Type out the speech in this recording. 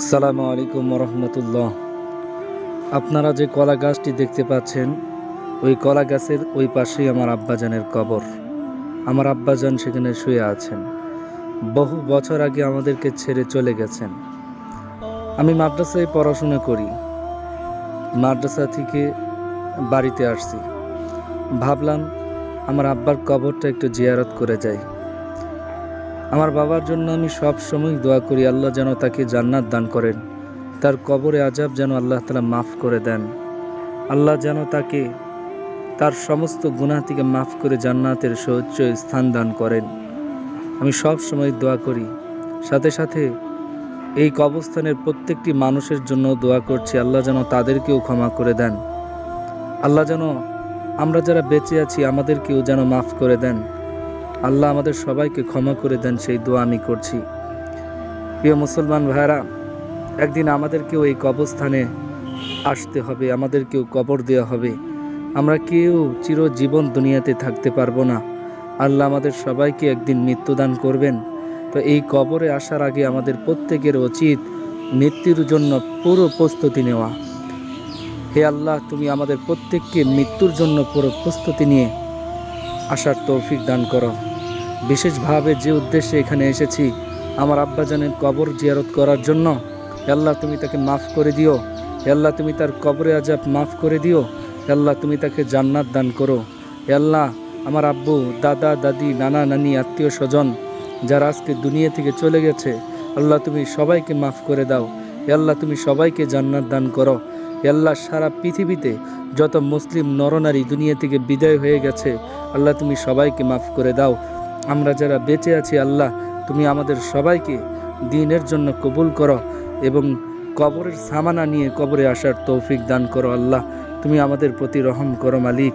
আসসালামু আলাইকুম রহমতুল্লাহ আপনারা যে কলা গাছটি দেখতে পাচ্ছেন, ওই কলা গাছের ওই পাশেই আমার আব্বাজানের কবর। আমার আব্বাজান সেখানে শুয়ে আছেন। বহু বছর আগে আমাদেরকে ছেড়ে চলে গেছেন। আমি মাদ্রাসায় পড়াশোনা করি। মাদ্রাসা থেকে বাড়িতে আসছি। ভাবলাম আমার আব্বার কবরটা একটু জিয়ারত করে যাই। আমার বাবার জন্য আমি সব সময় দোয়া করি, আল্লাহ যেন তাকে জান্নাত দান করেন। তার কবরে আজাব যেন আল্লাহ তালা মাফ করে দেন। আল্লাহ যেন তাকে তার সমস্ত গুনাহ থেকে মাফ করে জান্নাতের সৌচ্চ স্থান দান করেন। আমি সব সময় দোয়া করি। সাথে সাথে এই কবরস্থানের প্রত্যেকটি মানুষের জন্য দোয়া করছি, আল্লাহ যেন তাদেরকেও ক্ষমা করে দেন। আল্লাহ যেন আমরা যারা বেঁচে আছি, আমাদেরকেও যেন মাফ করে দেন। আল্লাহ আমাদের সবাইকে ক্ষমা করে দেন, সেই দোয়া আমি করছি। প্রিয় মুসলমান ভাইরা একদিন আমাদেরকেও এই কবরস্থানে আসতে হবে, আমাদেরকেও কবর দেওয়া হবে। আমরা কেউ চিরজীবন দুনিয়াতে থাকতে পারব না। আল্লাহ আমাদের সবাইকে একদিন মৃত্যুদান করবেন। তো এই কবরে আসার আগে আমাদের প্রত্যেকের উচিত মৃত্যুর জন্য পুরো প্রস্তুতি নেওয়া। হে আল্লাহ, তুমি আমাদের প্রত্যেককে মৃত্যুর জন্য পুরো প্রস্তুতি নিয়ে আসার তৌফিক দান করো। বিশেষভাবে যে উদ্দেশ্যে এখানে এসেছি, আমার আব্বাজানের কবর জিয়ারত করার জন্য, আল্লাহ তুমি তাকে মাফ করে দিও, আল্লাহ তুমি তার কবরে আজাব মাফ করে দিও, আল্লাহ তুমি তাকে জান্নাত দান করো। আল্লাহ, আমার আব্বু, দাদা, দাদি, নানা, নানি, আত্মীয় স্বজন, যারা আজকে দুনিয়া থেকে চলে গেছে, আল্লাহ তুমি সবাইকে মাফ করে দাও, আল্লাহ তুমি সবাইকে জান্নাত দান করো। আল্লাহ, সারা পৃথিবীতে যত মুসলিম নরনারী দুনিয়া থেকে বিদায় হয়ে গেছে, আল্লাহ তুমি সবাইকে মাফ করে দাও। আমরা যারা বেঁচে আছি, আল্লাহ, তুমি আমাদের সবাইকে দিনের জন্য কবুল করো এবং কবরের সামানা নিয়ে কবরে আসার তৌফিক দান করো, আল্লাহ। তুমি আমাদের প্রতি রহম করো, মালিক।